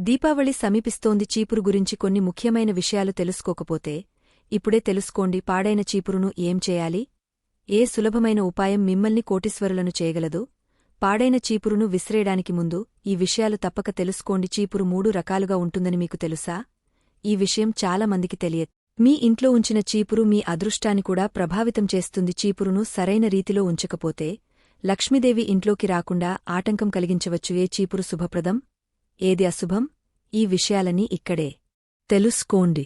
దీపావళి సమీపిస్తోంది చీపురు గురించి కొన్ని ముఖ్యమైన విషయాలు తెలుసుకోకపోతే ఇప్పుడే తెలుసుకోండి పాడైన చీపురును ఏం చేయాలి? ఏ సులభమైన ఉపాయం మిమ్మల్ని కోటీశ్వరులను చేయగలదు? పాడైన చీపురును విసిరేయడానికి ముందు ఈ విషయాలు తప్పక తెలుసుకోండి. చీపురు మూడు రకాలుగా ఉంటుందని మీకు తెలుసా? ఈ విషయం చాలా మందికి తెలియదు మీ ఇంట్లో ఉంచిన చీపురు మీ అదృష్టాన్ని కూడా ప్రభావితం చేస్తుంది. చీపురును సరైన రీతిలో ఉంచకపోతే లక్ష్మీదేవి ఇంట్లోకి రాకుండా ఆటంకం కలిగించవచ్చు. ఏ చీపురు శుభప్రదం? ఏది అశుభం? ఈ విషయాలని ఇక్కడే. తెలుసుకోండి.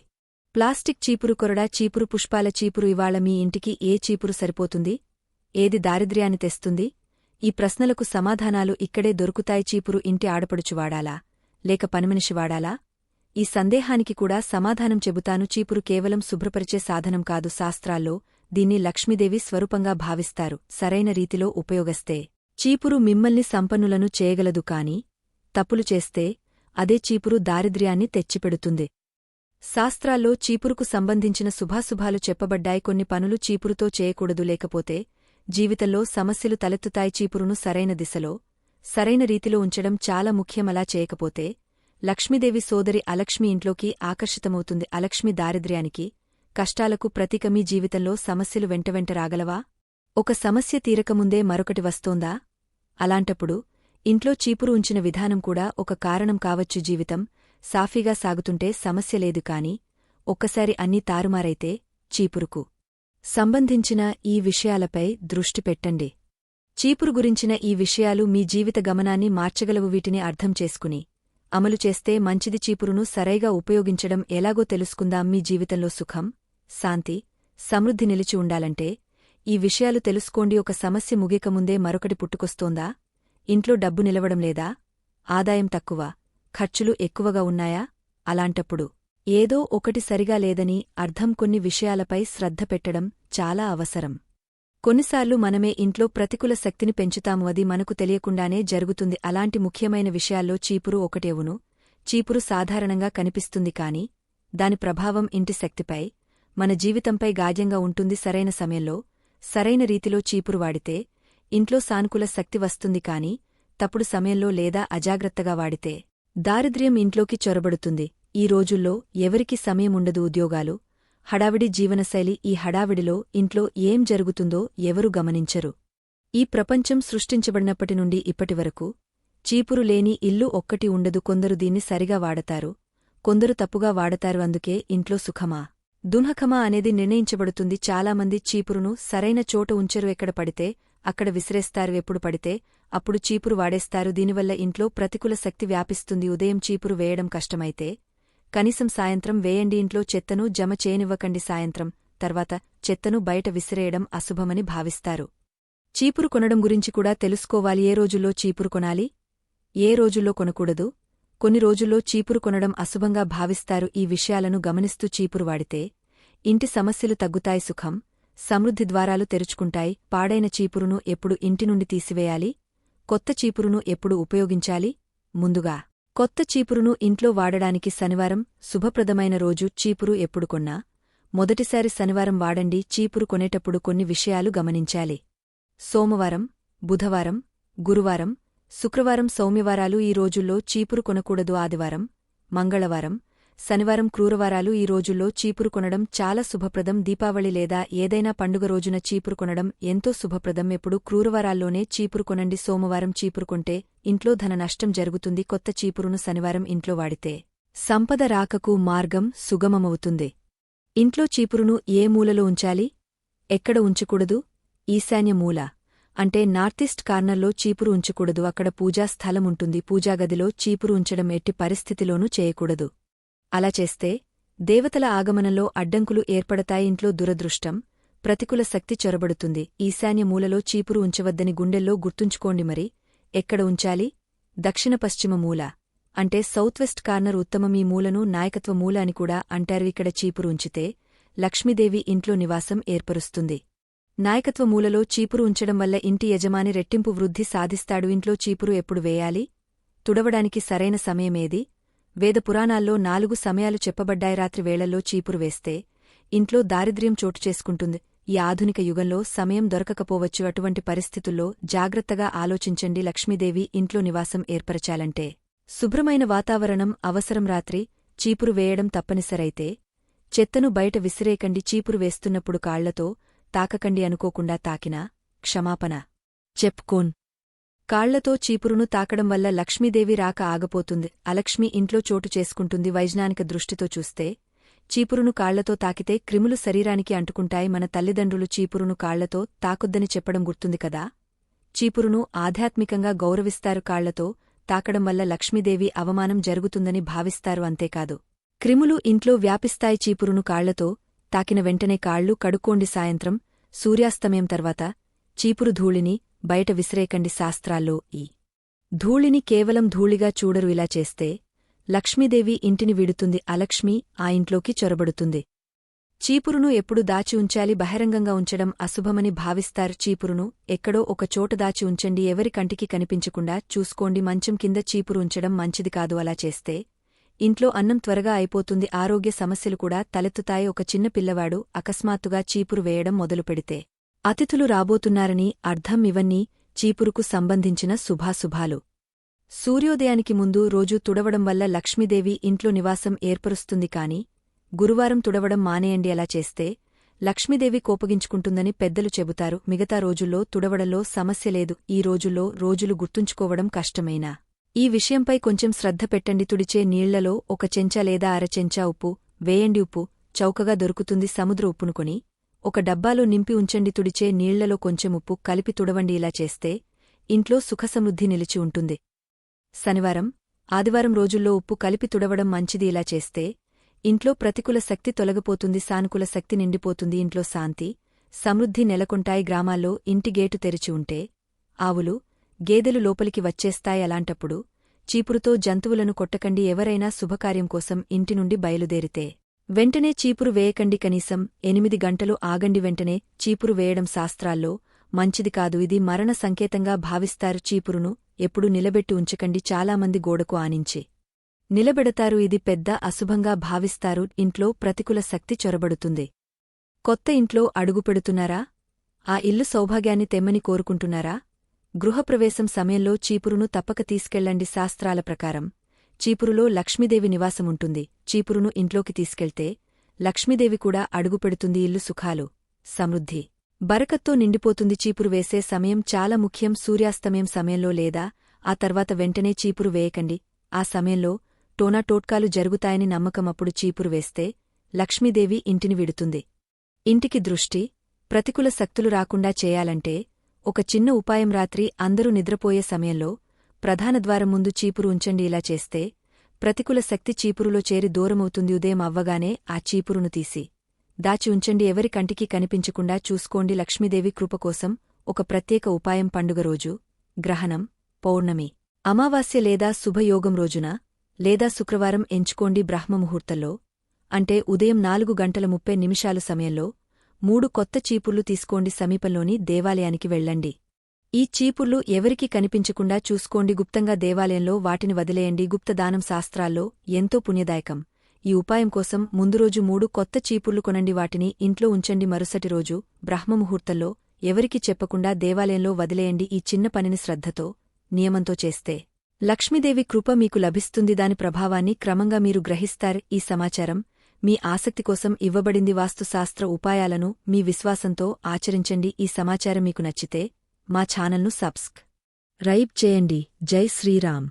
ప్లాస్టిక్ చీపురు కొరడా చీపురు పుష్పాల చీపురు ఇవాళ మీ ఇంటికి ఏ చీపురు సరిపోతుంది? ఏది దారిద్ర్యాన్ని తెస్తుంది? ఈ ప్రశ్నలకు సమాధానాలు ఇక్కడే దొరుకుతాయి చీపురు ఇంటి ఆడపడుచు వాడాలా లేక పనిమనిషి వాడాలా ఈ సందేహానికి కూడా సమాధానం చెబుతాను చీపురు కేవలం శుభ్రపరిచే సాధనం కాదు శాస్త్రాల్లో దీన్ని లక్ష్మీదేవి స్వరూపంగా భావిస్తారు సరైన రీతిలో ఉపయోగస్తే. చీపురు మిమ్మల్ని సంపన్నులను చేయగలదు కాని తప్పులు చేస్తే అదే చీపురు దారిద్ర్యాన్ని తెచ్చిపెడుతుంది. శాస్త్రాల్లో చీపురుకు సంబంధించిన శుభాశుభాలు చెప్పబడ్డాయి. కొన్ని పనులు చీపురుతో చేయకూడదు. లేకపోతే జీవితంలో సమస్యలు తలెత్తుతాయి. చీపురును సరైన దిశలో సరైన రీతిలో ఉంచడం చాలా ముఖ్యమలా చేయకపోతే లక్ష్మీదేవి సోదరి అలక్ష్మి ఇంట్లోకి ఆకర్షితమవుతుంది. అలక్ష్మి దారిద్ర్యానికి కష్టాలకు ప్రతీక మీ జీవితంలో సమస్యలు వెంటవెంట రాగలవా? ఒక సమస్య తీరకముందే మరొకటి వస్తోందా? అలాంటప్పుడు ఇంట్లో చీపురు ఉంచిన విధానం కూడా ఒక కారణం కావచ్చు జీవితం. సాఫీగా సాగుతుంటే సమస్య లేదు కాని ఒక్కసారి అన్నీ తారుమారైతే చీపురుకు. సంబంధించిన ఈ విషయాలపై దృష్టి పెట్టండి. చీపురు గురించిన ఈ విషయాలు మీ జీవిత గమనాన్ని మార్చగలవు వీటిని అర్థం చేసుకుని. అమలు చేస్తే మంచిది చీపురును సరైగా ఉపయోగించడం ఎలాగో తెలుసుకుందాం మీ జీవితంలో సుఖం శాంతి సమృద్ధి నిలిచి ఉండాలంటే. ఈ విషయాలు తెలుసుకోండి ఒక సమస్య ముగికముందే మరొకటి పుట్టుకొస్తోందా? ఇంట్లో డబ్బు నిలవడం లేదా? ఆదాయం తక్కువ ఖర్చులు ఎక్కువగా ఉన్నాయా? అలాంటప్పుడు ఏదో ఒకటి సరిగా లేదని అర్థం కొన్ని విషయాలపై శ్రద్ధ పెట్టడం చాలా అవసరం. కొన్నిసార్లు మనమే ఇంట్లో ప్రతికూల శక్తిని పెంచుతాము అది మనకు తెలియకుండానే జరుగుతుంది. అలాంటి ముఖ్యమైన విషయాల్లో చీపురు ఒకటేవును. చీపురు సాధారణంగా కనిపిస్తుంది కాని దాని ప్రభావం ఇంటి శక్తిపై మన జీవితంపై గాజ్యంగా ఉంటుంది. సరైన సమయంలో సరైన రీతిలో చీపురు వాడితే ఇంట్లో సానుకూల శక్తి వస్తుంది కాని తప్పుడు సమయంలో లేదా అజాగ్రత్తగా వాడితే. దారిద్ర్యం ఇంట్లోకి చొరబడుతుంది. ఈ రోజుల్లో ఎవరికి సమయముండదు ఉద్యోగాలు. హడావిడి జీవనశైలి ఈ హడావిడిలో ఇంట్లో ఏం జరుగుతుందో ఎవరు గమనించరు. ఈ ప్రపంచం సృష్టించబడినప్పటి నుండి ఇప్పటివరకు చీపురు లేని ఇల్లు ఒక్కటి ఉండదు. కొందరు దీన్ని సరిగా వాడతారు. కొందరు తప్పుగా వాడతారు. అందుకే ఇంట్లో సుఖమా? దునఖమా అనేది నిర్ణయించబడుతుంది. చాలామంది చీపురును సరైన చోట ఉంచరు. ఎక్కడ పడితే అక్కడ విసిరేస్తారు. ఎప్పుడు పడితే అప్పుడు చీపురు వాడేస్తారు. దీనివల్ల ఇంట్లో ప్రతికూల శక్తి వ్యాపిస్తుంది. ఉదయం చీపురు వేయడం కష్టమైతే కనీసం సాయంత్రం వేయండి. ఇంట్లో చెత్తను జమ చేయనివ్వకండి సాయంత్రం. తర్వాత చెత్తను బయట విసిరేయడం అశుభమని భావిస్తారు. చీపురు కొనడం గురించి కూడా తెలుసుకోవాలి. ఏ రోజుల్లో చీపురు కొనాలి? ఏ రోజుల్లో కొనకూడదు? కొన్ని రోజుల్లో చీపురు కొనడం అశుభంగా భావిస్తారు. ఈ విషయాలను గమనిస్తూ చీపురు వాడితే ఇంటి సమస్యలు తగ్గుతాయి సుఖం. సమృద్ధి ద్వారాలు తెరుచుకుంటాయి. పాడైన చీపురును ఎప్పుడు ఇంటి నుండి తీసివేయాలి? కొత్త చీపురును ఎప్పుడు ఉపయోగించాలి? ముందుగా కొత్త చీపురును ఇంట్లో వాడడానికి శనివారం శుభప్రదమైన రోజు చీపురు ఎప్పుడు కొన్నా? మొదటిసారి శనివారం వాడండి చీపురు కొనేటప్పుడు కొన్ని విషయాలు గమనించాలి. సోమవారం బుధవారం గురువారం శుక్రవారం సౌమ్యవారాలు ఈ రోజుల్లో చీపురు కొనకూడదు ఆదివారం మంగళవారం శనివారం క్రూరవారాలు ఈ రోజుల్లో చీపురు కొనడం చాలా శుభప్రదం. దీపావళి లేదా ఏదైనా పండుగ రోజున చీపురు కొనడం ఎంతో శుభప్రదం. ఎప్పుడు క్రూరవారాల్లోనే చీపురు కొనండి. సోమవారం చీపురు కొంటే ఇంట్లో ధన నష్టం జరుగుతుంది. కొత్త చీపురును శనివారం ఇంట్లో వాడితే సంపద రాకకు మార్గం సుగమమవుతుంది. ఇంట్లో చీపురును ఏ మూలలో ఉంచాలి? ఎక్కడ ఉంచకూడదు? ఈశాన్య మూల. అంటే నార్తిస్ట్ కార్నర్లో చీపురు ఉంచకూడదు. అక్కడ పూజా స్థలం ఉంటుంది. పూజాగదిలో చీపురు ఉంచడం ఎట్టి పరిస్థితిలోనూ చేయకూడదు. అలా చేస్తే దేవతల ఆగమనంలో అడ్డంకులు ఏర్పడతాయి ఇంట్లో దురదృష్టం ప్రతికూల శక్తి చొరబడుతుంది. ఈశాన్య మూలలో చీపురు ఉంచవద్దని గుండెల్లో గుర్తుంచుకోండి మరి. ఎక్కడ ఉంచాలి? దక్షిణ పశ్చిమ మూల. అంటే సౌత్ వెస్ట్ కార్నర్ ఉత్తమం ఈ మూలను నాయకత్వ మూల అని కూడా అంటారు. ఇక్కడ చీపురు ఉంచితే లక్ష్మీదేవి ఇంట్లో నివాసం ఏర్పరుస్తుంది. నాయకత్వ మూలలో చీపురు ఉంచడం వల్ల ఇంటి యజమాని రెట్టింపు వృద్ధి సాధిస్తాడు. ఇంట్లో చీపురు ఎప్పుడు వేయాలి? తుడవడానికి సరైన సమయమేది? వేద పురాణాల్లో నాలుగు సమయాలు చెప్పబడ్డాయి రాత్రి వేళల్లో చీపురు వేస్తే ఇంట్లో దారిద్ర్యం చోటు చేసుకుంటుంది. ఈ ఆధునిక యుగంలో సమయం దొరకకపోవచ్చు. అటువంటి పరిస్థితుల్లో జాగ్రత్తగా ఆలోచించండి. లక్ష్మీదేవి ఇంట్లో నివాసం ఏర్పరచాలంటే శుభ్రమైన వాతావరణం అవసరం రాత్రి చీపురు వేయడం తప్పనిసరైతే చెత్తను బయట విసిరేకండి చీపురు వేస్తున్నప్పుడు కాళ్ళతో తాకకండి అనుకోకుండా తాకినా క్షమాపణ చెప్పుకోన్. కాళ్ళతో చీపురును తాకడం వల్ల లక్ష్మీదేవి రాక ఆగపోతుంది. అలక్ష్మి ఇంట్లో చోటు చేసుకుంటుంది వైజ్ఞానిక దృష్టితో చూస్తే. చీపురును కాళ్ళతో తాకితే క్రిములు శరీరానికి అంటుకుంటాయి. మన తల్లిదండ్రులు చీపురును కాళ్ళతో తాకొద్దని చెప్పడం గుర్తుంది కదా? చీపురును ఆధ్యాత్మికంగా గౌరవిస్తారు కాళ్ళతో తాకడం వల్ల లక్ష్మీదేవి అవమానం జరుగుతుందని భావిస్తారు అంతేకాదు. క్రిములు ఇంట్లో వ్యాపిస్తాయి చీపురును కాళ్ళతో తాకిన వెంటనే కాళ్ళు కడుక్కోండి సాయంత్రం సూర్యాస్తమయం తర్వాత చీపురు ధూళిని బయట విసిరేకండి శాస్త్రాల్లో ఈ. ధూళిని కేవలం ధూళిగా చూడరు ఇలా చేస్తే లక్ష్మీదేవి ఇంటిని విడుతుంది అలక్ష్మి ఆ ఇంట్లోకి చొరబడుతుంది. చీపురును ఎప్పుడు దాచి ఉంచాలి బహిరంగంగా ఉంచడం అశుభమని భావిస్తారు చీపురును. ఎక్కడో ఒక చోట దాచి ఉంచండి ఎవరి కంటికి కనిపించకుండా చూసుకోండి మంచం కింద చీపురు ఉంచడం మంచిది కాదు అలా చేస్తే. ఇంట్లో అన్నం త్వరగా అయిపోతుంది ఆరోగ్య సమస్యలు కూడా తలెత్తుతాయి. ఒక చిన్న పిల్లవాడు అకస్మాత్తుగా చీపురు వేయడం మొదలుపెడితే అతిథులు రాబోతున్నారని అర్థం ఇవన్నీ చీపురుకు సంబంధించిన శుభాశుభాలు. సూర్యోదయానికి ముందు రోజూ తుడవడం వల్ల లక్ష్మీదేవి ఇంట్లో నివాసం ఏర్పరుస్తుంది కాని గురువారం తుడవడం మానేయండి అలా చేస్తే లక్ష్మీదేవి కోపగించుకుంటుందని పెద్దలు చెబుతారు. మిగతా రోజుల్లో తుడవడంలో సమస్య లేదు. ఈ రోజుల్లో రోజులు గుర్తుంచుకోవడం కష్టమైనా? ఈ విషయంపై కొంచెం శ్రద్ధ పెట్టండి. తుడిచే నీళ్ళలో ఒక చెంచా లేదా అరచెంచా ఉప్పు వేయండి ఉప్పు చౌకగా దొరుకుతుంది సముద్ర ఉప్పునుకొని ఒక డబ్బాలో నింపి ఉంచండి తుడిచే నీళ్ళలో కొంచెం ఉప్పు కలిపి తుడవండి ఇలా చేస్తే ఇంట్లో సుఖసమృద్ధి నిలిచి ఉంటుంది. శనివారం ఆదివారం రోజుల్లో ఉప్పు కలిపి తుడవడం మంచిది ఇలా చేస్తే ఇంట్లో ప్రతికూల శక్తి తొలగిపోతుంది సానుకూల శక్తి నిండిపోతుంది ఇంట్లో శాంతి సమృద్ధి నెలకొంటాయి గ్రామాల్లో ఇంటి గేటు తెరిచి ఉంటే ఆవులు గేదెలు లోపలికి వచ్చేస్తాయి అలాంటప్పుడు చీపురుతో జంతువులను కొట్టకండి ఎవరైనా శుభకార్యం కోసం ఇంటి నుండి బయలుదేరితే వెంటనే చీపురు వేయకండి కనీసం ఎనిమిది గంటలు ఆగండి వెంటనే చీపురు వేయడం శాస్త్రాల్లో మంచిది కాదు. ఇది మరణ సంకేతంగా భావిస్తారు. చీపురును ఎప్పుడు నిలబెట్టి ఉంచకండి. చాలామంది గోడకు ఆనించి నిలబెడతారు. ఇది పెద్ద అశుభంగా భావిస్తారు. ఇంట్లో ప్రతికూల శక్తి చొరబడుతుంది. కొత్త ఇంట్లో అడుగుపెడుతున్నారా ఆ ఇల్లు సౌభాగ్యాన్ని తెమ్మని కోరుకుంటున్నారా? గృహప్రవేశం సమయంలో చీపురును తప్పక తీసుకెళ్ళండి శాస్త్రాల ప్రకారం. చీపురులో లక్ష్మీదేవి నివాసముంటుంది. చీపురును ఇంట్లోకి తీసుకెళ్తే లక్ష్మీదేవి కూడా అడుగుపెడుతుంది ఇల్లు సుఖాలు సమృద్ధి. బరకత్తో నిండిపోతుంది చీపురు వేసే సమయం చాలా ముఖ్యం. సూర్యాస్తమయం సమయంలో లేదా ఆ తర్వాత వెంటనే చీపురు వేయకండి. ఆ సమయంలో టోనా టోట్కాలు జరుగుతాయని నమ్మకమప్పుడు చీపురు వేస్తే లక్ష్మీదేవి ఇంటిని విడుతుంది. ఇంటికి దృష్టి ప్రతికూల శక్తులు రాకుండా చేయాలంటే ఒక చిన్న ఉపాయం రాత్రి అందరూ నిద్రపోయే సమయంలో ప్రధాన ద్వారం ముందు చీపురు ఉంచండి ఇలా చేస్తే ప్రతికూల శక్తి చీపురులో చేరి దూరమవుతుంది ఉదయం అవ్వగానే ఆ చీపురును తీసి దాచి ఉంచండి ఎవరి కంటికి కనిపించకుండా చూసుకోండి లక్ష్మీదేవి కృపకోసం ఒక ప్రత్యేక ఉపాయం పండుగ రోజు గ్రహణం పౌర్ణమి అమావాస్య లేదా శుభయోగం రోజున లేదా శుక్రవారం ఎంచుకోండి బ్రహ్మముహూర్తంలో అంటే ఉదయం నాలుగు గంటల ముప్పై నిమిషాలు సమయంలో మూడు కొత్త చీపుర్లు తీసుకోండి సమీపంలోని దేవాలయానికి వెళ్ళండి. ఈ చీపుర్లు ఎవరికీ కనిపించకుండా చూసుకోండి గుప్తంగా దేవాలయంలో వాటిని వదిలేయండి గుప్తదానం శాస్త్రాల్లో ఎంతో పుణ్యదాయకం. ఈ ఉపాయం కోసం ముందు రోజు మూడు కొత్త చీపుర్లు కొనండి వాటిని ఇంట్లో ఉంచండి మరుసటి రోజు బ్రహ్మముహూర్తంలో ఎవరికి చెప్పకుండా దేవాలయంలో వదిలేయండి ఈ చిన్న పనిని శ్రద్ధతో నియమంతో చేస్తే. లక్ష్మీదేవి కృప మీకు లభిస్తుంది దాని ప్రభావాన్ని క్రమంగా మీరు గ్రహిస్తారు. ఈ సమాచారం మీ ఆసక్తి కోసం ఇవ్వబడింది వాస్తుశాస్త్ర ఉపాయాలను మీ విశ్వాసంతో ఆచరించండి. ఈ సమాచారం మీకు నచ్చితే మా ఛానల్ను సబ్స్క్. రైబ్ చేయండి. జై శ్రీరామ్.